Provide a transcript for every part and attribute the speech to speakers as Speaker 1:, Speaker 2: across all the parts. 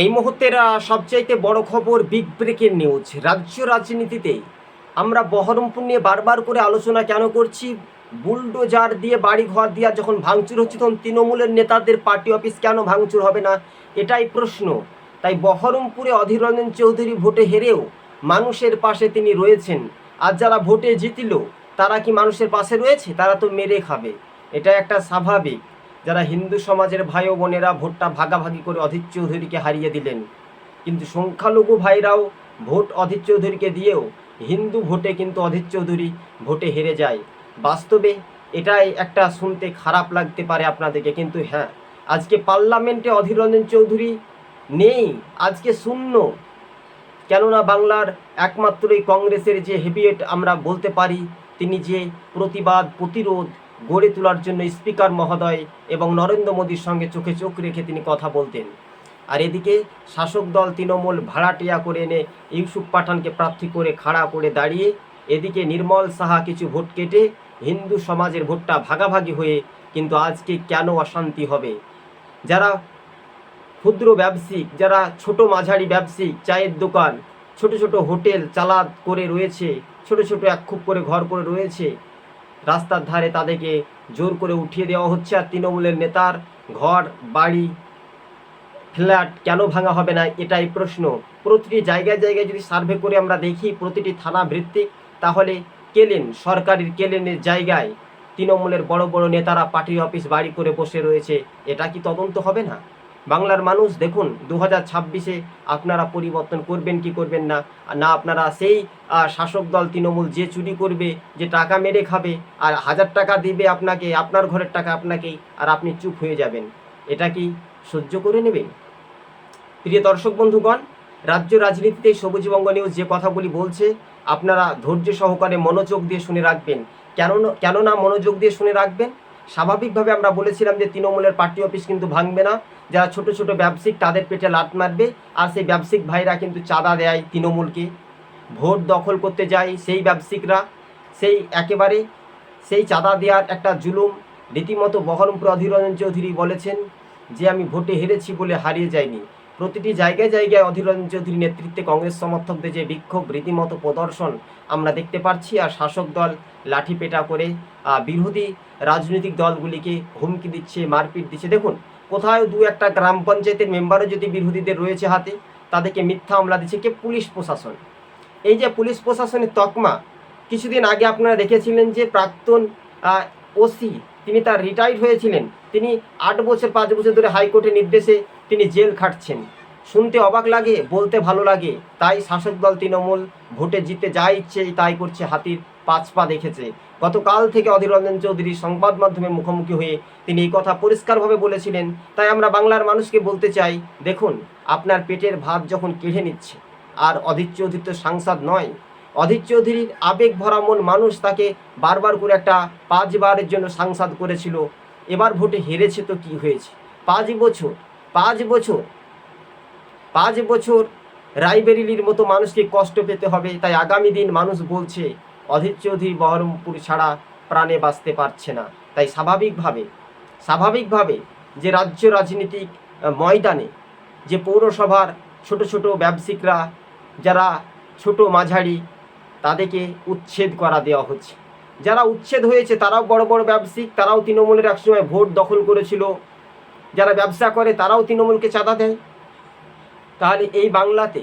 Speaker 1: এই মুহূর্তের সবচাইতে বড় খবর বিগ ব্রেকের নিউজ। রাজ্য রাজনীতিতে আমরা বহরমপুর নিয়ে বারবার করে আলোচনা কেন করছি? বুলডোজার দিয়ে বাড়ি ঘর দিয়া যখন ভাঙচুর হচ্ছে, তখন তৃণমূলের নেতাদের পার্টি অফিস কেন ভাঙচুর হবে না? এটাই প্রশ্ন। তাই বহরমপুরে অধীর রঞ্জন চৌধুরী ভোটে হেরেও মানুষের পাশে তিনি রয়েছেন। আর যারা ভোটে জিতিল, তারা কি মানুষের পাশে রয়েছে? তারা তো মেরে খাবে। এটা একটা স্বাভাবিক। যারা হিন্দু সমাজের ভাই ও বোনেরা ভোটটা ভাগাভাগি করে অধীর চৌধুরীকে হারিয়ে দিলেন। কিন্তু সংখ্যালঘু ভাইরাও ভোট অধীর চৌধুরীকে দিয়েও হিন্দু ভোটে কিন্তু অধীর চৌধুরী ভোটে হেরে যায়। বাস্তবে এটাই একটা শুনতে খারাপ লাগতে পারে আপনাদেরকে, কিন্তু হ্যাঁ আজকে পার্লামেন্টে অধীর রঞ্জন চৌধুরী নেই, আজকে শূন্য। কেননা বাংলার একমাত্রই কংগ্রেসের যে হেভিয়েট আমরা বলতে পারি, তিনি যে প্রতিবাদ, প্রতিরোধ গড়ে তোলার জন্য স্পিকার মহোদয় এবং নরেন্দ্র মোদীর সঙ্গে চোখে চোখ রেখে তিনি কথা বলতেন। আর এদিকে শাসক দল তৃণমূল ভাড়াটিয়া করে এনে ইউসুফ পাঠানকে প্রার্থী করে খাড়া করে দাঁড়িয়ে, এদিকে নির্মল সাহা কিছু ভোট কেটে হিন্দু সমাজের ভোটটা ভাগাভাগি হয়ে কিন্তু আজকে কেন অশান্তি হবে? যারা ক্ষুদ্র ব্যবসায়িক, যারা ছোট মাঝারি ব্যবসায়িক, চায়ের দোকান, ছোট ছোট হোটেল চালাদ করে রয়েছে, ছোট ছোট এক খুব করে ঘর করে রয়েছে রাস্তার ধারে তাদেরকে জোর করে উঠিয়ে দেওয়া হচ্ছে আর তৃণমূলের নেতার ঘর, বাড়ি, ফ্ল্যাট কেন ভাঙা হবে না, এটাই প্রশ্ন। প্রতিটি জায়গায় জায়গায় যদি সার্ভে করে আমরা দেখি প্রতিটি থানা ভিত্তিক, তাহলে কেলেন সরকারের কেলেনের জায়গায় তৃণমূলের বড় বড় নেতারা পার্টি অফিস বাড়ি করে বসে রয়েছে, এটা কি তদন্ত হবে না? বাংলার মানুষ, দেখুন দু হাজার ছাব্বিশে আপনারা পরিবর্তন করবেন কি করবেন না না আপনারা সেই শাসক দল তৃণমূল যে চুরি করবে, যে টাকা মেরে খাবে, আর হাজার টাকা দিবে আপনাকে, আপনার ঘরের টাকা আপনাকেই, আর আপনি চুপ হয়ে যাবেন। এটা কি সহ্য করে নেবেন? প্রিয় দর্শক বন্ধুগণ, রাজ্য রাজনীতিতে সবুজবঙ্গ নিউজ যে কথাগুলি বলছে, আপনারা ধৈর্য সহকারে মনোযোগ দিয়ে শুনে রাখবেন। কেন কেননা মনোযোগ দিয়ে শুনে রাখবেন? স্বাভাবিকভাবে আমরা বলেছিলাম যে তৃণমূলের পার্টি অফিস কিন্তু ভাঙবে না। যারা ছোট ছোট ব্যবসায়িক, তাদের পেটে লাট মারবে। আর সেই ব্যবসায়িক ভাইরা কিন্তু চাঁদা দেয় তৃণমূলকে। ভোট দখল করতে যায় সেই ব্যবসায়িকরা। সেই একেবারে সেই চাঁদা দেওয়ার একটা জুলুম। রীতিমতো বহরমপুর অধীর রঞ্জন চৌধুরী বলেছেন যে, আমি ভোটে হেরেছি বলে হারিয়ে যাইনি। প্রতিটি জায়গায় জায়গায় অধীর রঞ্জন চৌধুরীর নেতৃত্বে কংগ্রেস সমর্থকদের যে বিক্ষোভ, রীতিমতো প্রদর্শন আমরা দেখতে পাচ্ছি আর শাসক দল লাঠি পেটা করে বিরোধী রাজনৈতিক দলগুলিকে হুমকি দিচ্ছে, মারপিট দিচ্ছে। দেখুন, কোথাও দু একটা গ্রাম পঞ্চায়েতের মেম্বারও যদি বিরোধীদের রয়েছে হাতে, তাদেরকে মিথ্যা হামলা দিচ্ছে কে? পুলিশ প্রশাসন। এই যে পুলিশ প্রশাসনের তকমা, কিছুদিন আগে আপনারা দেখেছিলেন যে প্রাক্তন ওসি, তিনি তার রিটায়ার্ড হয়েছিলেন। তিনি আট বছর, পাঁচ বছর ধরে হাইকোর্টের নির্দেশে তিনি জেল খাটছেন। শুনতে অবাক লাগে, বলতে ভালো লাগে, তাই শাসক দল তৃণমূল ভোটে জিতে যা ইচ্ছে তাই করছে হাতির পাঁচ পা দেখেছে। গতকাল থেকে অধীর রঞ্জন চৌধুরী সংবাদ মাধ্যমে মুখোমুখি হয়ে তিনি এই কথা পরিষ্কারভাবে বলেছিলেন। তাই আমরা বাংলার মানুষকে বলতে চাই, দেখুন, আপনার পেটের ভাত যখন কেড়ে নিচ্ছে, আর অধীর চৌধুরী তো সাংসদ নয়। অধীর চৌধুরীর আবেগ ভরা মন মানুষ তাকে বারবার করে একটা পাঁচবারের জন্য সাংসদ করেছিল। এবার ভোটে হেরেছে তো কি হয়েছে? পাঁচ বছর পাঁচ বছর পাঁচ বছর রায়বেরিলির মতো মানুষকে কষ্ট পেতে হবে। তাই আগামী দিন মানুষ বলছে অধীর চৌধুরী বহরমপুর ছাড়া প্রাণে বাঁচতে পারছে না। তাই স্বাভাবিকভাবে স্বাভাবিকভাবে যে রাজ্য রাজনীতিক ময়দানে যে পৌরসভার ছোট ছোট ব্যবসায়িকরা, যারা ছোট মাঝারি, তাদেরকে উচ্ছেদ করা দেওয়া হচ্ছে। যারা উচ্ছেদ হয়েছে, তারাও বড় বড় ব্যবসায়িক, তারাও তৃণমূলের একসময় ভোট দখল করেছিল। যারা ব্যবসা করে, তারাও তৃণমূলকে চাঁদা দেয়। তাহলে এই বাংলাতে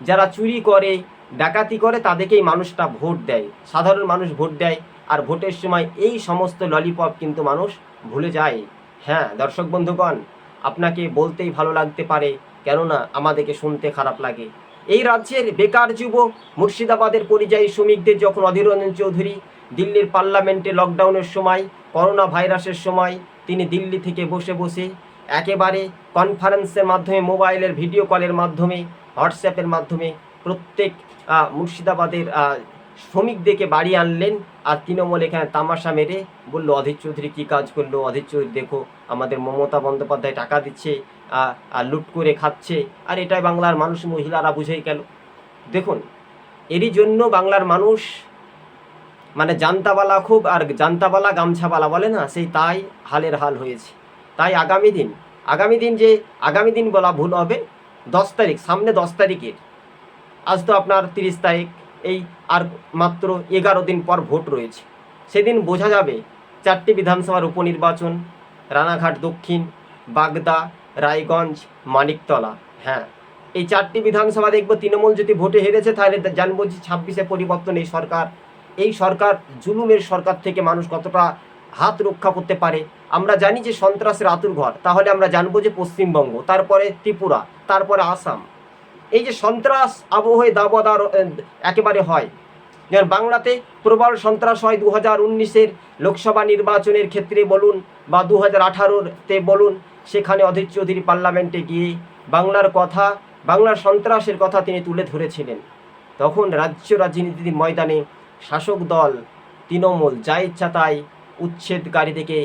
Speaker 1: যারা চুরি করে ডাকাতি করে তাদেরকেই মানুষটা ভোট দেয়। সাধারণ মানুষ ভোট দেয় আর ভোটের সময় এই সমস্ত ললিপপ কিন্তু মানুষ ভুলে যায়। হ্যাঁ দর্শক বন্ধুগণ, আপনাকে বলতেই ভালো লাগতে পারে, কেননা আমাদেরকে শুনতে খারাপ লাগে। এই রাজ্যের বেকার যুবক, মুর্শিদাবাদের পরিযায়ী শ্রমিকদের যখন অধীর চৌধুরী দিল্লির পার্লামেন্টে লকডাউনের সময়, করোনা ভাইরাসের সময় তিনি দিল্লি থেকে বসে বসে একেবারে কনফারেন্সের মাধ্যমে, মোবাইলের ভিডিও কলের মাধ্যমে, হোয়াটসঅ্যাপের মাধ্যমে প্রত্যেক মুর্শিদাবাদের শ্রমিকদেরকে বাড়ি আনলেন। আর তৃণমূল এখানে তামাশা মেরে বলল, অধীর চৌধুরী কী কাজ করল? অধীর চৌধুরী, দেখো, আমাদের মমতা বন্দ্যোপাধ্যায় টাকা দিচ্ছে আর লুট করে খাচ্ছে। আর এটাই বাংলার মানুষ, মহিলারা বুঝেই গেল। দেখুন, এরই জন্য বাংলার মানুষ মানে জান্তাবালা খুব, আর জান্তাবালা গামছাবালা বলে না, সেই তাই হালের হাল হয়েছে। তাই আগামী দিন আগামী দিন যে, আগামী দিন বলা ভুল হবে, দশ তারিখ, সামনে দশ তারিখের আজ তো আপনার তিরিশ তারিখ। এই আর মাত্র এগারো দিন পর ভোট রয়েছে। সেদিন বোঝা যাবে চারটি বিধানসভার উপনির্বাচন, রানাঘাট দক্ষিণ, বাগদা, রায়গঞ্জ, মানিকতলা। হ্যাঁ এই চারটি বিধানসভা দেখব তৃণমূল যদি ভোটে হেরেছে, তাহলে জানব যে ছাব্বিশে পরিবর্তন এই সরকার। এই সরকার জুলুমের সরকার থেকে মানুষ কতটা হাত রক্ষা করতে পারে। আমরা জানি যে সন্ত্রাসের আতুর ঘর তাহলে আমরা জানব যে পশ্চিমবঙ্গ, তারপরে ত্রিপুরা, তারপরে আসাম। এই যে সন্ত্রাস আবহে দাবদার একেবারে হয়। যেমন বাংলাতে প্রবল সন্ত্রাস হয় দু হাজার উনিশের লোকসভা নির্বাচনের ক্ষেত্রে বলুন বা দু হাজার আঠারোতে বলুন, সেখানে অধীর চৌধুরী পার্লামেন্টে গিয়ে বাংলার কথা, বাংলার সন্ত্রাসের কথা তিনি তুলে ধরেছিলেন। তখন রাজ্য রাজনীতির ময়দানে শাসক দল তৃণমূল যা ইচ্ছা তাই উচ্ছেদকারীদেরকে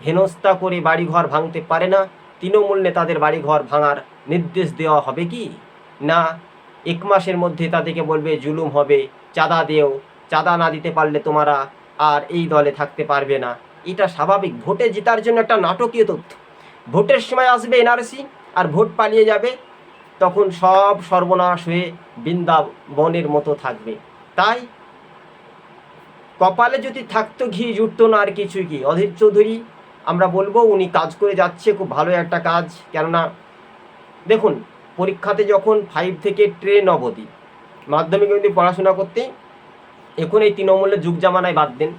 Speaker 1: হেনস্থা করে বাড়িঘর ভাঙতে পারে না, তৃণমূল নেতাদের বাড়িঘর ভাঙার নির্দেশ দেওয়া হবে কি? না, এক মাসের মধ্যে তাদেরকে বলবে, জুলুম হবে, চাঁদা দেও, চাঁদা না দিতে পারলে তোমারা আর এই দলে থাকতে পারবে না। এটা স্বাভাবিক। ভোটে জেতার জন্য একটা নাটকীয় তথ্য। ভোটের সময় আসবে এনআরসি আর ভোট পালিয়ে যাবে, তখন সব সর্বনাশ হয়ে বৃন্দাবনের মতো থাকবে। তাই কপালে যদি থাকতো ঘি, জুটতো না আর কিছুই কি? অধীর চৌধুরী, আমরা বলব, উনি কাজ করে যাচ্ছে, খুব ভালো একটা কাজ। কেননা, দেখুন পরীক্ষাতে যখন ফাইভ থেকে ট্রেন অবধি মাধ্যমিকে যদি পড়াশোনা করতে এখন এই তৃণমূলের যুগ জামানায় বাদ দেন।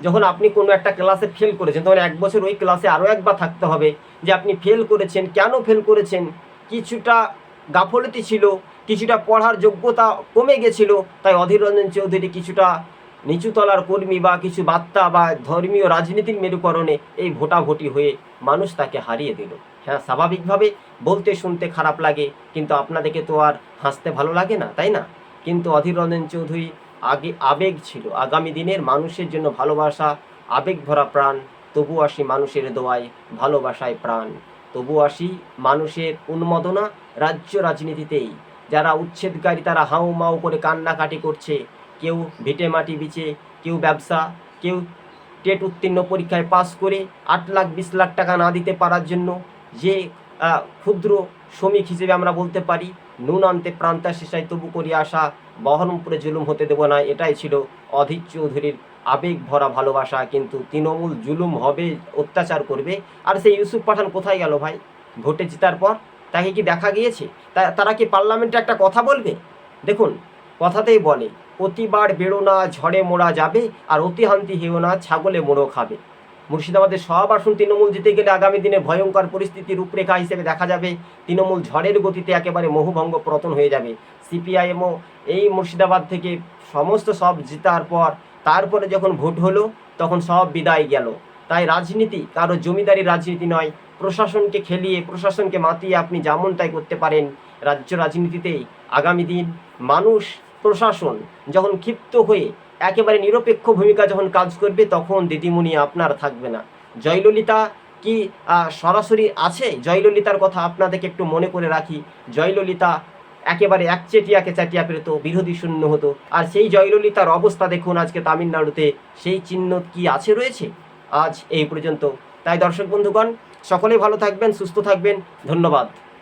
Speaker 1: যখন আপনি কোনো একটা ক্লাসে ফেল করেছেন, তখন এক বছর ওই ক্লাসে আরও একবার থাকতে হবে যে আপনি ফেল করেছেন, কেন ফেল করেছেন? কিছুটা গাফলতি ছিল, কিছুটা পড়ার যোগ্যতা কমে গেছিল, তাই অধীর রঞ্জন চৌধুরী কিছুটা নিচুতলার কর্মী বা কিছু বার্তা বা ধর্মীয় রাজনীতির মেরুকরণে এই ভোটাভুটি হয়ে মানুষ তাকে হারিয়ে দিল। হ্যাঁ স্বাভাবিকভাবে বলতে শুনতে খারাপ লাগে, কিন্তু আপনাদেরকে তো আর হাসতে ভালো লাগে না, তাই না? কিন্তু অধীর রঞ্জন চৌধুরী আগে, আবেগ ছিল। আগামী দিনের মানুষের জন্য ভালোবাসা আবেগ ভরা প্রাণ, তবু আসি মানুষের দোয়ায় ভালোবাসায় প্রাণ। তবু আসি মানুষের উন্মাদনা রাজ্য রাজনীতিতেই। যারা উচ্ছেদকারী তারা হাউ মাউ করে কান্নাকাটি করছে, কেউ ভিটে মাটি বিচে কেউ ব্যবসা, কেউ টেট উত্তীর্ণ পরীক্ষায় পাস করে আট লাখ, বিশ লাখ টাকা না দিতে পারার জন্য যে ক্ষুদ্র শ্রমিক হিসেবে আমরা বলতে পারি নুন আনতে প্রান্তা শেষায় তবু করি আসা বহরমপুরে জুলুম হতে দেব না, এটাই ছিল অধীর চৌধুরীর আবেগ ভরা ভালোবাসা। কিন্তু তৃণমূল জুলুম হবে, অত্যাচার করবে। আর সেই ইউসুফ পাঠান কোথায় গেল ভাই? ভোটে জেতার পর? তাকে কি দেখা গিয়েছে? তারা কি পার্লামেন্টে একটা কথা বলবে? দেখুন, কথাতেই বলে, অতিবার বেরো না ঝড়ে মোড়া যাবে, আর অতিহান্তি হেও না, ছাগলে মোড়ো খাবে। মুর্শিদাবাদের সব আসন তৃণমূল জিতে গেলে আগামী দিনে ভয়ঙ্কর পরিস্থিতির রূপরেখা হিসেবে দেখা যাবে। তৃণমূল ঝড়ের গতিতে একেবারে মহুভঙ্গ পতন হয়ে যাবে। সিপিআইএমও এই মুর্শিদাবাদ থেকে সমস্ত সব জেতার পর তারপরে যখন ভোট হলো, তখন সব বিদায় গেল। তাই রাজনীতি কারও জমিদারি রাজনীতি নয়। প্রশাসনকে খেলিয়ে, প্রশাসনকে মাতিয়ে আপনি যেমন তাই করতে পারেন, রাজ্য রাজনীতিতেই আগামী দিন মানুষ, প্রশাসন যখন ক্ষিপ্ত হয়ে একেবারে নিরপেক্ষ ভূমিকা যখন কাজ করবে, তখন দিদিমণি আপনার থাকবে না। জয়ললিতা কি সরাসরি আছে? জয়ললিতার কথা আপনাদেরকে একটু মনে করে রাখি। জয়ললিতা একেবারে একচেটিয়াকে চাটিয়া পেরতো বিরোধী শূন্য হতো। আর সেই জয়ললিতার অবস্থা দেখুন আজকে তামিলনাড়ুতে, সেই চিহ্ন কি আছে রয়েছে? আজ এই পর্যন্ত। তাই দর্শক বন্ধুগণ সকলেই ভালো থাকবেন, সুস্থ থাকবেন। ধন্যবাদ।